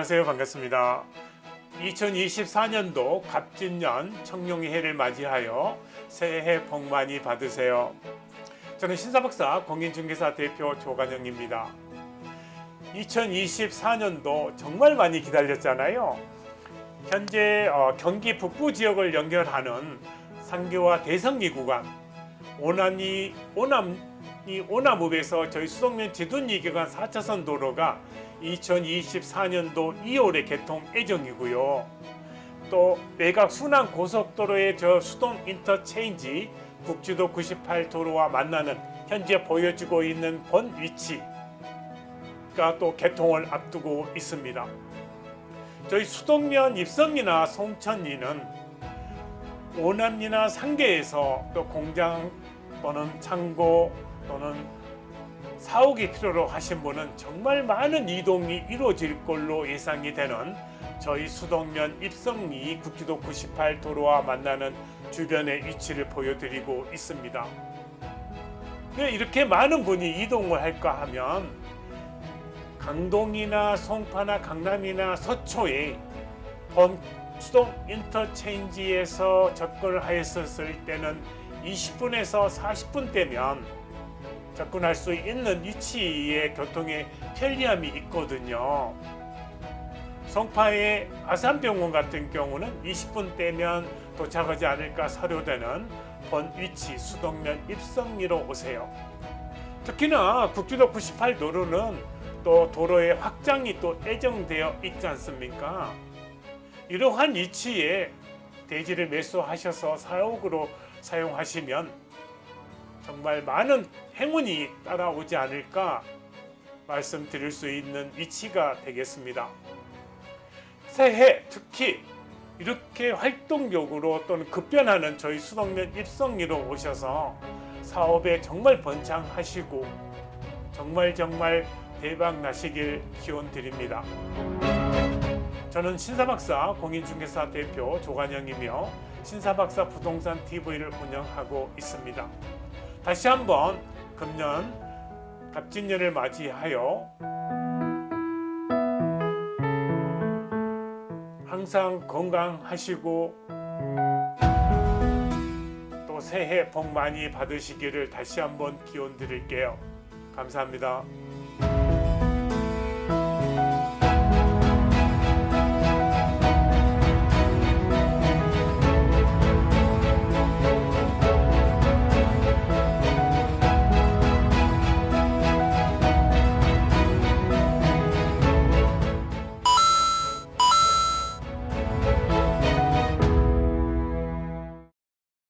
안녕하세요. 반갑습니다. 2024년도 갑진년 청룡해를 맞이하여 새해 복 많이 받으세요. 저는 신사박사 공인중개사 대표 조관영입니다. 2024년도 정말 많이 기다렸잖아요. 현재 어, 경기 북부 지역을 연결하는 상교와 대성리 구간 오남이 오남 이 오남읍에서 저희 수동면 기간 4차선 도로가 2024년도 2월에 개통 예정이고요. 또 외곽 순환 고속도로의 저 수동 인터체인지 국지도 98 도로와 만나는 현재 보여지고 있는 본 위치가 또 개통을 앞두고 있습니다. 저희 수동면 입성리나 송천리는 오남리나 상계에서 또 공장 또는 창고 또는 사옥이 필요로 하신 분은 정말 많은 이동이 이루어질 걸로 예상이 되는 저희 수동면 입성리 국지도 98 도로와 만나는 주변의 위치를 보여드리고 있습니다. 왜 이렇게 많은 분이 이동을 할까 하면 강동이나 송파나 강남이나 서초에 본 수동 인터체인지에서 접근을 하였었을 때는 20분에서 40분대면 접근할 수 있는 위치에 교통의 편리함이 있거든요. 성파의 아산병원 같은 경우는 20분대면 도착하지 않을까 사료되는 본 위치 수동면 입성리로 오세요. 특히나 국지도 98 도로는 또 도로의 확장이 또 예정되어 있지 않습니까? 이러한 위치에 대지를 매수하셔서 사옥으로 사용하시면 정말 많은 행운이 따라오지 않을까 말씀드릴 수 있는 위치가 되겠습니다. 새해 특히 이렇게 활동적으로 또는 급변하는 저희 수동면 입성리로 오셔서 사업에 정말 번창하시고 정말 정말 대박 나시길 기원 드립니다. 저는 신사박사 공인중개사 대표 조관영이며 신사박사 부동산 TV를 운영하고 있습니다. 다시 한번 금년 갑진년을 맞이하여 항상 건강하시고 또 새해 복 많이 받으시기를 다시 한번 기원 드릴게요. 감사합니다.